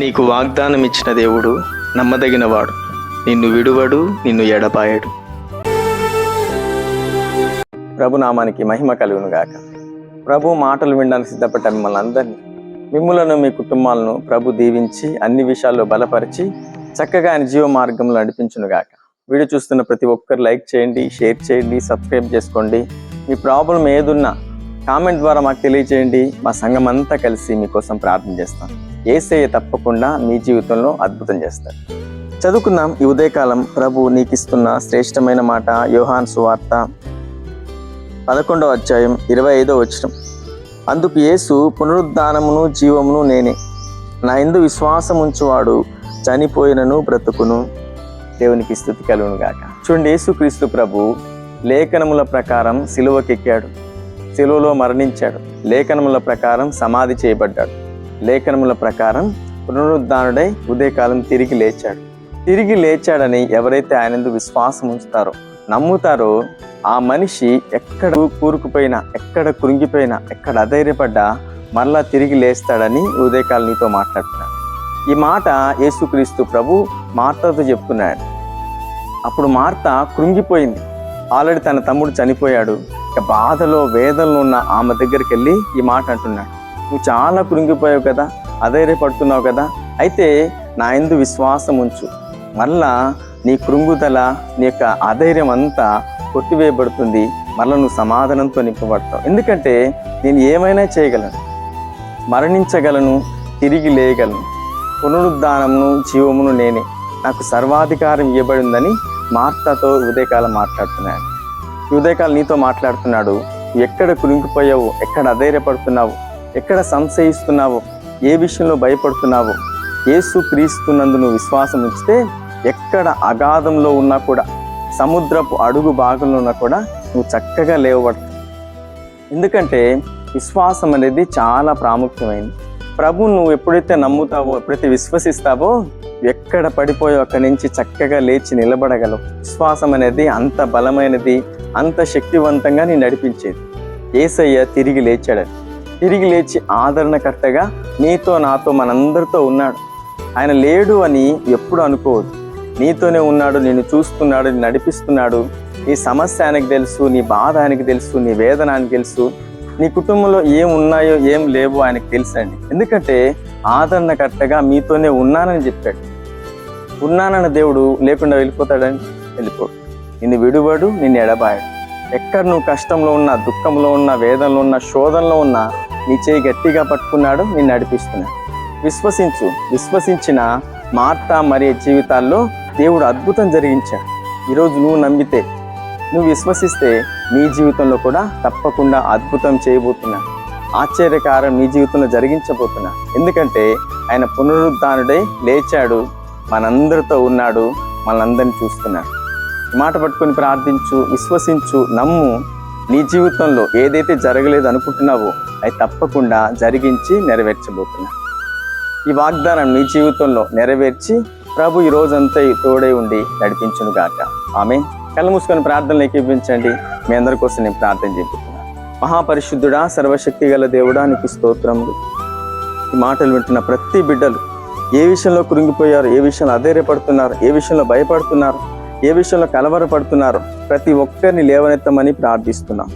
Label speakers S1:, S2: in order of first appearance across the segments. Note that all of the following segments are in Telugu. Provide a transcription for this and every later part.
S1: నీకు వాగ్దానం ఇచ్చిన దేవుడు నమ్మదగినవాడు. నిన్ను విడువడు నిన్ను ఎడపాయడు ప్రభు నామానికి మహిమ కలుగునుగాక ప్రభు మాటలు వినడానికి సిద్ధపడ్డ మిమ్మల్ని అందరినీ మిమ్మలను మీ కుటుంబాలను ప్రభు దీవించి అన్ని విషయాల్లో బలపరిచి చక్కగా ఆయన జీవ మార్గంలో నడిపించునుగాక వీడియో చూస్తున్న ప్రతి ఒక్కరు లైక్ చేయండి షేర్ చేయండి సబ్స్క్రైబ్ చేసుకోండి. మీ ప్రాబ్లం ఏదున్నా కామెంట్ ద్వారా మాకు తెలియజేయండి మా సంఘం అంతా కలిసి మీకోసం ప్రార్థన చేస్తాం. ఏసయ్య తప్పకుండా మీ జీవితంలో అద్భుతం చేస్తారు. చదువుకుందాం. ఈ ఉదయకాలం ప్రభు నీకు ఇస్తున్న శ్రేష్టమైన మాట యోహాన్ సువార్త పదకొండవ అధ్యాయం ఇరవై ఐదో వచ్చిన అందుకు యేసు పునరుద్ధానమును జీవమును నేనే. నా ఎందు విశ్వాసం ఉంచువాడు చనిపోయినను బ్రతుకును. దేవునికి స్థుతి కలుగును గాక చూడండి యేసుక్రీస్తు ప్రభు లేఖనముల ప్రకారం సిలువకెక్కాడు. సిలువలో మరణించాడు. లేఖనముల ప్రకారం సమాధి చేయబడ్డాడు. లేఖనముల ప్రకారం పునరుద్ధానుడై ఉదయకాలం తిరిగి లేచాడు. తిరిగి లేచాడని ఎవరైతే ఆయనందు విశ్వాసం ఉంచుతారో నమ్ముతారో ఆ మనిషి ఎక్కడ కూరుకుపోయినా ఎక్కడ కృంగిపోయినా ఎక్కడ అధైర్యపడ్డా మరలా తిరిగి లేస్తాడని ఉదయకాలం నీతో మాట్లాడుతున్నాడు. ఈ మాట యేసుక్రీస్తు ప్రభు మార్తతో చెప్తున్నాడు. అప్పుడు మార్త కృంగిపోయింది. ఆల్రెడీ తన తమ్ముడు చనిపోయాడు. బాధలో వేదనలో ఉన్న ఆమె దగ్గరికి వెళ్ళి ఈ మాట అంటున్నాడు. నువ్వు చాలా కురింగిపోయావు కదా అధైర్యపడుతున్నావు కదా అయితే నా ఎందు విశ్వాసం ఉంచు. మళ్ళా నీ కృంగుదల నీ యొక్క అధైర్యం అంతా కొట్టివేయబడుతుంది. మళ్ళీ నువ్వు సమాధానంతో నింపబడతావు. ఎందుకంటే నేను ఏమైనా చేయగలను మరణించగలను తిరిగి లేయగలను. పునరుద్ధానమును జీవమును నేనే. నాకు సర్వాధికారం ఇవ్వబడిందని మార్తతో ఉదయకాలం మాట్లాడుతున్నాను హృదయకాలు నీతో మాట్లాడుతున్నాడు. ఎక్కడ కురింగిపోయావు ఎక్కడ అధైర్యపడుతున్నావు? ఎక్కడ సంశయిస్తున్నావు? ఏ విషయంలో భయపడుతున్నావు? ఏసు క్రీస్తున్నందు నువ్వు విశ్వాసం ఉంచితే ఎక్కడ అగాధంలో ఉన్నా కూడా సముద్రపు అడుగు భాగంలో ఉన్నా కూడా నువ్వు చక్కగా లేవబడతావు. ఎందుకంటే విశ్వాసం అనేది చాలా ప్రాముఖ్యమైనది. ప్రభు నువ్వు ఎప్పుడైతే నమ్ముతావో ఎప్పుడైతే విశ్వసిస్తావో ఎక్కడ పడిపోయో అక్కడి నుంచి చక్కగా లేచి నిలబడగలవు. విశ్వాసం అనేది అంత బలమైనది అంత శక్తివంతంగా నేను నడిపించేది. ఏసయ్య తిరిగి లేచాడని తిరిగి లేచి ఆదరణకర్తగా నీతో నాతో మనందరితో ఉన్నాడు. ఆయన లేడు అని ఎప్పుడు అనుకోవద్దు. నీతోనే ఉన్నాడు నిన్ను చూస్తున్నాడు నడిపిస్తున్నాడు. నీ సమస్య ఆయనకు తెలుసు నీ బాధ ఆయనకు తెలుసు నీ వేదన ఆయనకు తెలుసు. నీ కుటుంబంలో ఏం ఉన్నాయో ఏం లేవో ఆయనకు తెలుసండి. ఎందుకంటే ఆదరణకర్తగా మీతోనే ఉన్నానని చెప్పాడు. ఉన్నానన్న దేవుడు లేకుండా వెళ్ళిపోతాడని వెళ్ళిపోడు నిన్ను విడువడు నిన్ను ఎడబాయడు. ఎక్కడ నువ్వు కష్టంలో ఉన్నా దుఃఖంలో ఉన్నా వేదంలో ఉన్నా శోధనలో ఉన్నా నీ చేయి గట్టిగా పట్టుకున్నాడు నిన్ను నడిపిస్తున్నాడు. విశ్వసించు. విశ్వసించిన మార్త మరియు జీవితాల్లో దేవుడు అద్భుతం జరిగించాడు. ఈరోజు నువ్వు నమ్మితే నువ్వు విశ్వసిస్తే నీ జీవితంలో కూడా తప్పకుండా అద్భుతం చేయబోతున్నా. ఆశ్చర్యకారం నీ జీవితంలో జరిగించబోతున్నా. ఎందుకంటే ఆయన పునరుద్ధానుడై లేచాడు మనందరితో ఉన్నాడు మనందరిని చూస్తున్నాడు మాట పట్టుకొని ప్రార్థించు విశ్వసించు నమ్ము నీ జీవితంలో ఏదైతే జరగలేదు అనుకుంటున్నావో అది తప్పకుండా జరిగించి నెరవేర్చబోతున్నా. ఈ వాగ్దానం నీ జీవితంలో నెరవేర్చి ప్రభు ఈ రోజంతా తోడై ఉండి నడిపించును గాక ఆమె కళ్ళు మూసుకొని ప్రార్థనలు ఎక్కిపించండి మీ అందరి కోసం నేను ప్రార్థన చేస్తున్నాను మహాపరిశుద్ధుడా సర్వశక్తి గల దేవుడా నీకు స్తోత్రములు. ఈ మాటలు వింటున్న ప్రతి బిడ్డలు ఏ విషయంలో కృంగిపోయారు ఏ విషయంలో అధైర్యపడుతున్నారు ఏ విషయంలో భయపడుతున్నారు ఏ విషయంలో కలవరపడుతున్నారు ప్రతి ఒక్కరిని లేవనెత్తమని ప్రార్థిస్తున్నాం.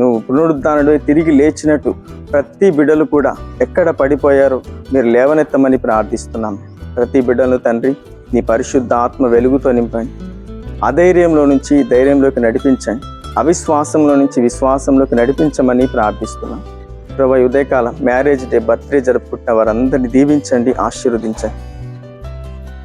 S1: నువ్వు పునరుద్ధానుడు తిరిగి లేచినట్టు ప్రతి బిడ్డలు కూడా ఎక్కడ పడిపోయారో మీరు లేవనెత్తమని ప్రార్థిస్తున్నాం. ప్రతి బిడ్డలు తండ్రి నీ పరిశుద్ధ ఆత్మ వెలుగుతో నింపండి. అధైర్యంలో నుంచి ధైర్యంలోకి నడిపించండి. అవిశ్వాసంలో నుంచి విశ్వాసంలోకి నడిపించమని ప్రార్థిస్తున్నాం. ప్రభా ఉదయకాల ఉదయకాలం మ్యారేజ్ డే బర్త్డే జరుపుకుంటున్న వారందరినీ దీవించండి ఆశీర్వదించండి.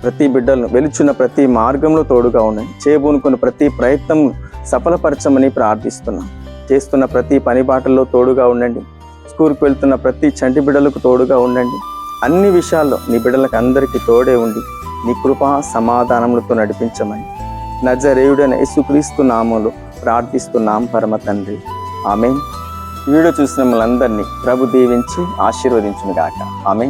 S1: ప్రతి బిడ్డలను వెలుచున్న ప్రతి మార్గంలో తోడుగా ఉండండి. చేయబూనుకున్న ప్రతి ప్రయత్నం సఫలపరచమని ప్రార్థిస్తున్నాం. చేస్తున్న ప్రతి పని బాటల్లో తోడుగా ఉండండి. స్కూల్కి వెళ్తున్న ప్రతి చంటి బిడ్డలకు తోడుగా ఉండండి. అన్ని విషయాల్లో నీ బిడ్డలకు అందరికీ తోడే ఉండి నీ కృపా సమాధానములతో నడిపించమని నజరేయుడైన యేసుక్రీస్తు నామములు ప్రార్థిస్తున్నాం పరమ తండ్రి. ఆమె వీడియో చూసిన మనందరినీ ప్రభు దీవించి ఆశీర్వదించునుగాక. ఆమె